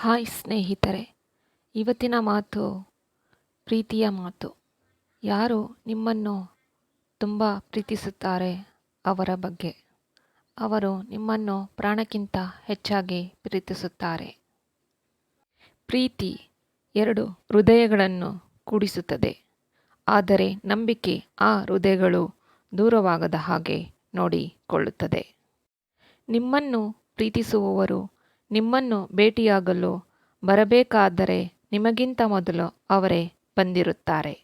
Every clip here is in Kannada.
ಹಾಯ್ ಸ್ನೇಹಿತರೆ, ಇವತ್ತಿನ ಮಾತು ಪ್ರೀತಿಯ ಮಾತು. ಯಾರು ನಿಮ್ಮನ್ನು ತುಂಬ ಪ್ರೀತಿಸುತ್ತಾರೆ ಅವರ ಬಗ್ಗೆ? ಅವರು ನಿಮ್ಮನ್ನು ಪ್ರಾಣಕ್ಕಿಂತ ಹೆಚ್ಚಾಗಿ ಪ್ರೀತಿಸುತ್ತಾರೆ. ಪ್ರೀತಿ ಎರಡು ಹೃದಯಗಳನ್ನು ಕೂಡಿಸುತ್ತದೆ. ಆದರೆ ನಂಬಿಕೆ ಆ ಹೃದಯಗಳು ದೂರವಾಗದ ಹಾಗೆ ನೋಡಿಕೊಳ್ಳುತ್ತದೆ. ನಿಮ್ಮನ್ನು ಪ್ರೀತಿಸುವವರು ನಿಮ್ಮನ್ನು ಭೇಟಿಯಾಗಲು ಬರಬೇಕಾದರೆ ನಿಮಗಿಂತ ಮೊದಲು ಅವರೇ ಬಂದಿರುತ್ತಾರೆ.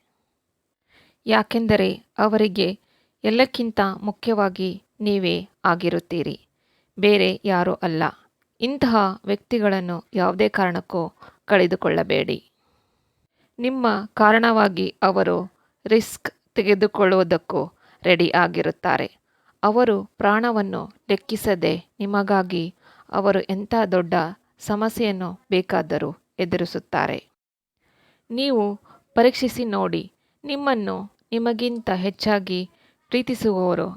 ಯಾಕೆಂದರೆ ಅವರಿಗೆ ಎಲ್ಲಕ್ಕಿಂತ ಮುಖ್ಯವಾಗಿ ನೀವೇ ಆಗಿರುತ್ತೀರಿ. ಬೇರೆ ಯಾರೂ ಅಲ್ಲ. ಇಂತಹ ವ್ಯಕ್ತಿಗಳನ್ನು ಯಾವುದೇ ಕಾರಣಕ್ಕೂ ಕಳೆದುಕೊಳ್ಳಬೇಡಿ. ನಿಮ್ಮ ಕಾರಣವಾಗಿ ಅವರು ರಿಸ್ಕ್ ತೆಗೆದುಕೊಳ್ಳುವುದಕ್ಕೂ ರೆಡಿ ಆಗಿರುತ್ತಾರೆ. ಅವರು ಪ್ರಾಣವನ್ನು ಲೆಕ್ಕಿಸದೆ ನಿಮಗಾಗಿ ಅವರು ಎಂಥ ದೊಡ್ಡ ಸಮಸ್ಯೆಯನ್ನು ಬೇಕಾದರೂ ಎದುರಿಸುತ್ತಾರೆ. ನೀವು ಪರೀಕ್ಷಿಸಿ ನೋಡಿ, ನಿಮ್ಮನ್ನು ನಿಮಗಿಂತ ಹೆಚ್ಚಾಗಿ ಪ್ರೀತಿಸುವವರು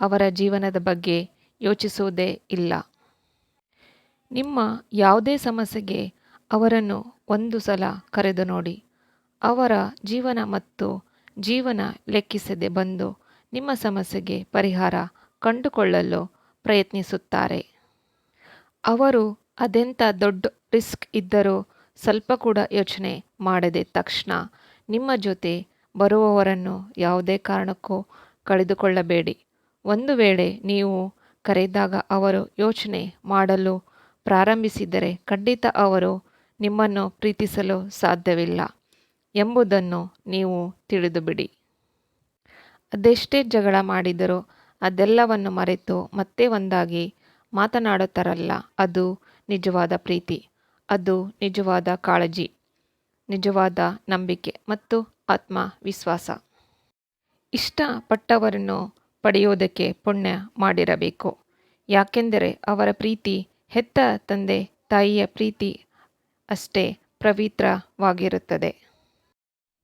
ಅವರ ಜೀವನದ ಬಗ್ಗೆ ಯೋಚಿಸುವುದೇ ಇಲ್ಲ. ನಿಮ್ಮ ಯಾವುದೇ ಸಮಸ್ಯೆಗೆ ಅವರನ್ನು ಒಂದು ಸಲ ಕರೆದು ನೋಡಿ, ಅವರ ಜೀವನ ಮತ್ತು ಜೀವನ ಲೆಕ್ಕಿಸದೆ ಬಂದು ನಿಮ್ಮ ಸಮಸ್ಯೆಗೆ ಪರಿಹಾರ ಕಂಡುಕೊಳ್ಳಲು ಪ್ರಯತ್ನಿಸುತ್ತಾರೆ. ಅವರು ಅದೆಂಥ ದೊಡ್ಡ ರಿಸ್ಕ್ ಇದ್ದರೂ ಸ್ವಲ್ಪ ಕೂಡ ಯೋಚನೆ ಮಾಡದೆ ತಕ್ಷಣ ನಿಮ್ಮ ಜೊತೆ ಬರುವವರನ್ನು ಯಾವುದೇ ಕಾರಣಕ್ಕೂ ಕಳೆದುಕೊಳ್ಳಬೇಡಿ. ಒಂದು ವೇಳೆ ನೀವು ಕರೆದಾಗ ಅವರು ಯೋಚನೆ ಮಾಡಲು ಪ್ರಾರಂಭಿಸಿದರೆ ಖಂಡಿತ ಅವರು ನಿಮ್ಮನ್ನು ಪ್ರೀತಿಸಲು ಸಾಧ್ಯವಿಲ್ಲ ಎಂಬುದನ್ನು ನೀವು ತಿಳಿದುಬಿಡಿ. ಅದೆಷ್ಟೇ ಜಗಳ ಮಾಡಿದರೂ ಅದೆಲ್ಲವನ್ನು ಮರೆತು ಮತ್ತೆ ಒಂದಾಗಿ ಮಾತನಾಡುತ್ತಾರಲ್ಲ, ಅದು ನಿಜವಾದ ಪ್ರೀತಿ, ಅದು ನಿಜವಾದ ಕಾಳಜಿ, ನಿಜವಾದ ನಂಬಿಕೆ ಮತ್ತು ಆತ್ಮವಿಶ್ವಾಸ. ಇಷ್ಟಪಟ್ಟವರನ್ನು ಪಡೆಯೋದಕ್ಕೆ ಪುಣ್ಯ ಮಾಡಿರಬೇಕು. ಯಾಕೆಂದರೆ ಅವರ ಪ್ರೀತಿ ಹೆತ್ತ ತಂದೆ ತಾಯಿಯ ಪ್ರೀತಿ ಅಷ್ಟೇ ಪವಿತ್ರವಾಗಿರುತ್ತದೆ.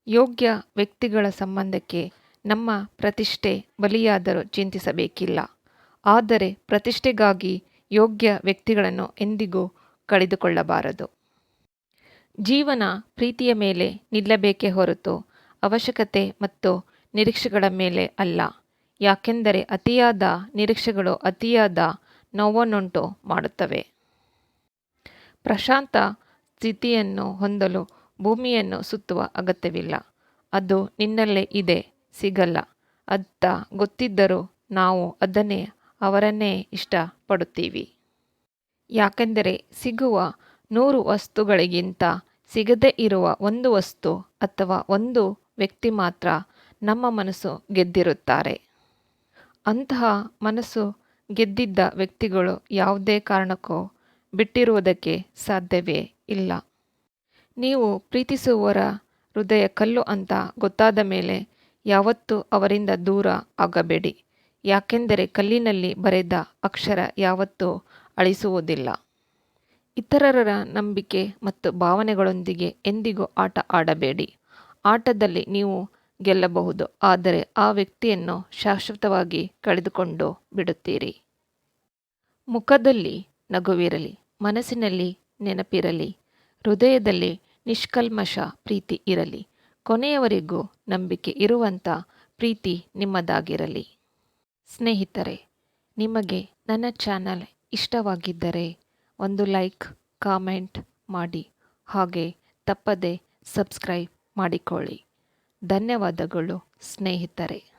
ಯೋಗ್ಯ ವ್ಯಕ್ತಿಗಳ ಸಂಬಂಧಕ್ಕೆ ನಮ್ಮ ಪ್ರತಿಷ್ಠೆ ಬಲಿಯಾದರೂ ಚಿಂತಿಸಬೇಕಿಲ್ಲ. ಆದರೆ ಪ್ರತಿಷ್ಠೆಗಾಗಿ ಯೋಗ್ಯ ವ್ಯಕ್ತಿಗಳನ್ನು ಎಂದಿಗೂ ಕಳೆದುಕೊಳ್ಳಬಾರದು. ಜೀವನ ಪ್ರೀತಿಯ ಮೇಲೆ ನಿಲ್ಲಬೇಕೇ ಹೊರತು ಅವಶ್ಯಕತೆ ಮತ್ತು ನಿರೀಕ್ಷೆಗಳ ಮೇಲೆ ಅಲ್ಲ. ಯಾಕೆಂದರೆ ಅತಿಯಾದ ನಿರೀಕ್ಷೆಗಳು ಅತಿಯಾದ ನೋವನ್ನುಂಟು ಮಾಡುತ್ತವೆ. ಪ್ರಶಾಂತ ಸ್ಥಿತಿಯನ್ನು ಹೊಂದಲು ಭೂಮಿಯನ್ನು ಸುತ್ತುವ ಅಗತ್ಯವಿಲ್ಲ. ಅದು ನಿನ್ನಲ್ಲೇ ಇದೆ, ಸಿಗಲ್ಲ. ಅಂತ ಗೊತ್ತಿದ್ದರೂ ನಾವು ಅದನ್ನೇ ಅವರನ್ನೇ ಇಷ್ಟಪಡುತ್ತೀವಿ. ಯಾಕೆಂದರೆ ಸಿಗುವ ನೂರು ವಸ್ತುಗಳಿಗಿಂತ ಸಿಗದೇ ಇರುವ ಒಂದು ವಸ್ತು ಅಥವಾ ಒಂದು ವ್ಯಕ್ತಿ ಮಾತ್ರ ನಮ್ಮ ಮನಸ್ಸು ಗೆದ್ದಿರುತ್ತಾರೆ. ಅಂತಹ ಮನಸ್ಸು ಗೆದ್ದಿದ್ದ ವ್ಯಕ್ತಿಗಳು ಯಾವುದೇ ಕಾರಣಕ್ಕೂ ಬಿಟ್ಟಿರುವುದಕ್ಕೆ ಸಾಧ್ಯವೇ ಇಲ್ಲ. ನೀವು ಪ್ರೀತಿಸುವವರ ಹೃದಯ ಕಲ್ಲು ಅಂತ ಗೊತ್ತಾದ ಮೇಲೆ ಯಾವತ್ತೂ ಅವರಿಂದ ದೂರ ಆಗಬೇಡಿ. ಯಾಕೆಂದರೆ ಕಲ್ಲಿನಲ್ಲಿ ಬರೆದ ಅಕ್ಷರ ಯಾವತ್ತೂ ಅಳಿಸುವುದಿಲ್ಲ. ಇತರರ ನಂಬಿಕೆ ಮತ್ತು ಭಾವನೆಗಳೊಂದಿಗೆ ಎಂದಿಗೂ ಆಟ ಆಡಬೇಡಿ. ಆಟದಲ್ಲಿ ನೀವು ಗೆಲ್ಲಬಹುದು, ಆದರೆ ಆ ವ್ಯಕ್ತಿಯನ್ನು ಶಾಶ್ವತವಾಗಿ ಕಳೆದುಕೊಂಡು ಬಿಡುತ್ತೀರಿ. ಮುಖದಲ್ಲಿ ನಗುವಿರಲಿ, ಮನಸ್ಸಿನಲ್ಲಿ ನೆನಪಿರಲಿ, ಹೃದಯದಲ್ಲಿ ನಿಷ್ಕಲ್ಮಶ ಪ್ರೀತಿ ಇರಲಿ, ಕೊನೆಯವರೆಗೂ ನಂಬಿಕೆ ಇರುವಂಥ ಪ್ರೀತಿ ನಿಮ್ಮದಾಗಿರಲಿ. ಸ್ನೇಹಿತರೆ, ನಿಮಗೆ ನನ್ನ ಚಾನಲ್ ಇಷ್ಟವಾಗಿದ್ದರೆ ಒಂದು ಲೈಕ್, ಕಾಮೆಂಟ್ ಮಾಡಿ. ಹಾಗೆ ತಪ್ಪದೆ ಸಬ್ಸ್ಕ್ರೈಬ್ ಮಾಡಿಕೊಳ್ಳಿ. ಧನ್ಯವಾದಗಳು ಸ್ನೇಹಿತರೆ.